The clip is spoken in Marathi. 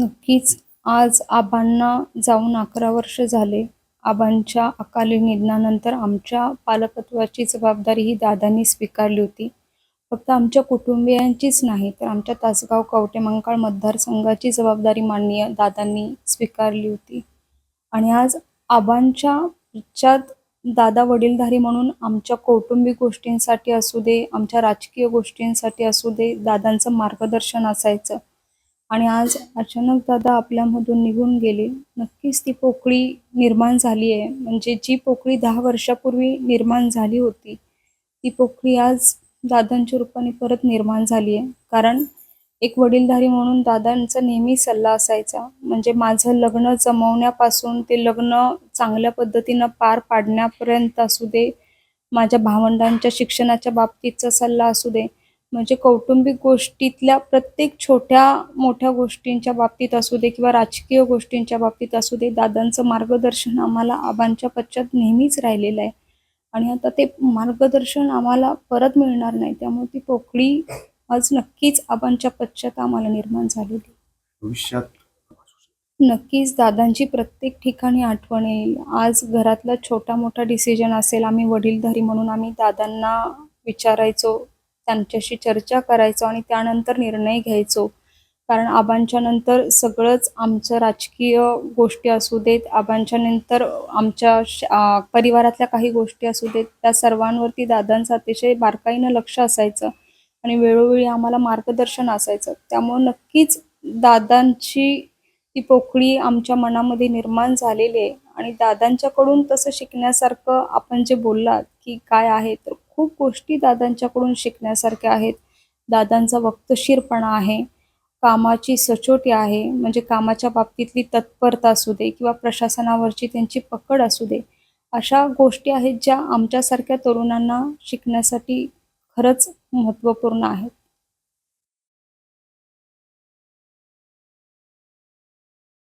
नक्कीच आज आबांना जाऊन अकरा वर्ष झाले. आबांच्या अकाली निधनानंतर आमच्या पालकत्वाची जबाबदारी ही दादांनी स्वीकारली होती. फक्त आमच्या कुटुंबियांचीच नाही तर आमच्या तासगाव कवटे मतदारसंघाची जबाबदारी माननीय दादांनी स्वीकारली होती. आणि आज आबांच्या पश्चात दादा वडीलधारी म्हणून आमच्या कौटुंबिक गोष्टींसाठी असू दे आमच्या राजकीय गोष्टींसाठी असू दे दादांचं मार्गदर्शन असायचं. आणि आज अचानक दादा आपल्यामधून निघून गेले. नक्कीच ती पोकळी निर्माण झाली आहे. म्हणजे जी पोकळी दहा वर्षापूर्वी निर्माण झाली होती ती पोकळी आज दादांच्या रूपाने परत निर्माण झाली आहे. कारण एक वडीलधारी म्हणून दादांचा नेहमी सल्ला असायचा. म्हणजे माझं लग्न जमवण्यापासून ते लग्न चांगल्या पद्धतीनं पार पाडण्यापर्यंत असू दे माझ्या भावंडांच्या शिक्षणाच्या बाबतीतचा सल्ला असू दे म्हणजे कौटुंबिक गोष्टीतल्या प्रत्येक छोट्या मोठ्या गोष्टींच्या बाबतीत असू दे किंवा राजकीय गोष्टींच्या बाबतीत असू दे दादांचं मार्गदर्शन आम्हाला आबांच्या पश्चात नेहमीच राहिलेलं आहे. आणि आता ते मार्गदर्शन आम्हाला परत मिळणार नाही त्यामुळे ती पोकळी आज नक्कीच आबांच्या पश्चात आम्हाला निर्माण झालेली भविष्यात नक्कीच दादांची प्रत्येक ठिकाणी आठवण येईल. आज घरातला छोटा मोठा डिसिजन असेल आम्ही वडीलधारी म्हणून आम्ही दादांना विचारायचो त्यांच्याशी चर्चा करायचो आणि त्यानंतर निर्णय घ्यायचो. कारण आबांच्या नंतर सगळंच आमचं राजकीय गोष्टी असू देत आबांच्या नंतर आमच्या परिवारातल्या काही गोष्टी असू देत त्या सर्वांवरती दादांचं अतिशय बारकाईनं लक्ष असायचं आणि वेळोवेळी आम्हाला मार्गदर्शन असायचं. त्यामुळे नक्कीच दादांची ती पोकळी आमच्या मनामध्ये निर्माण झालेली आहे आणि दादांच्याकडून तसं शिकण्यासारखं आपण जे बोललात की काय आहे तर खूप गोष्टी दादांच्याकडून शिकण्यासारख्या आहेत. दादांचा वक्तशीरपणा आहे. कामाची सचोटी आहे. म्हणजे कामाच्या बाबतीतली तत्परता असू दे किंवा प्रशासनावरची त्यांची पकड असू दे. अशा गोष्टी आहेत ज्या आमच्यासारख्या तरुणांना शिकण्यासाठी खरंच महत्त्वपूर्ण आहेत.